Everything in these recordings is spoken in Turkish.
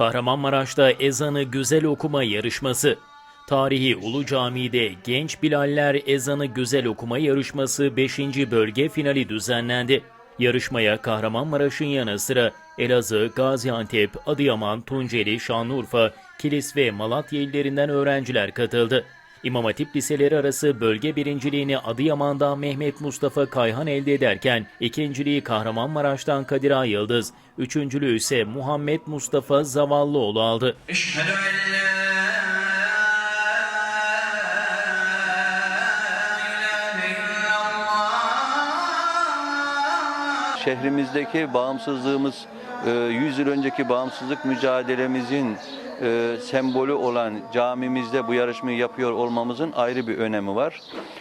Kahramanmaraş'ta ezanı güzel okuma yarışması. Tarihi Ulu Cami'de Genç Bilaller Ezanı Güzel Okuma Yarışması 5. bölge finali düzenlendi. Yarışmaya Kahramanmaraş'ın yanı sıra Elazığ, Gaziantep, Adıyaman, Tunceli, Şanlıurfa, Kilis ve Malatya illerinden öğrenciler katıldı. İmam Hatip liseleri arası bölge birinciliğini Adıyaman'dan Mehmet Mustafa Kayhan elde ederken ikinciliği Kahramanmaraş'tan Kadir Ay Yıldız, üçüncülüğü ise Muhammed Mustafa Zavallıoğlu aldı. Şehrimizdeki bağımsızlığımız 100 yıl önceki bağımsızlık mücadelemizin e, sembolü olan camimizde bu yarışmayı yapıyor olmamızın ayrı bir önemi var.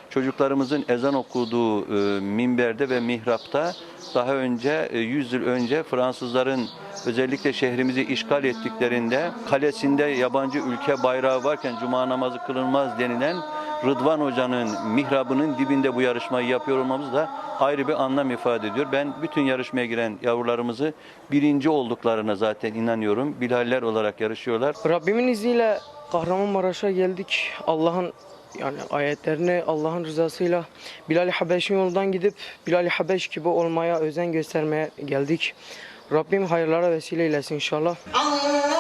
Çocuklarımızın ezan okuduğu e, minberde ve mihrapta daha önce, e, 100 yıl önce Fransızların özellikle şehrimizi işgal ettiklerinde kalesinde yabancı ülke bayrağı varken cuma namazı kılınmaz denilen Rıdvan Hoca'nın mihrabının dibinde bu yarışmayı yapıyor olmamız da ayrı bir anlam ifade ediyor. Ben bütün yarışmaya giren yavrularımızı birinci olduklarına zaten inanıyorum. Bilaller olarak yarışıyorlar. Rabbimin izniyle Kahramanmaraş'a geldik. Allah'ın yani ayetlerini Allah'ın rızasıyla Bilal-i Habeş'in yoldan gidip Bilal-i Habeş gibi olmaya özen göstermeye geldik. Rabbim hayırlara vesile eylesin inşallah. Allah!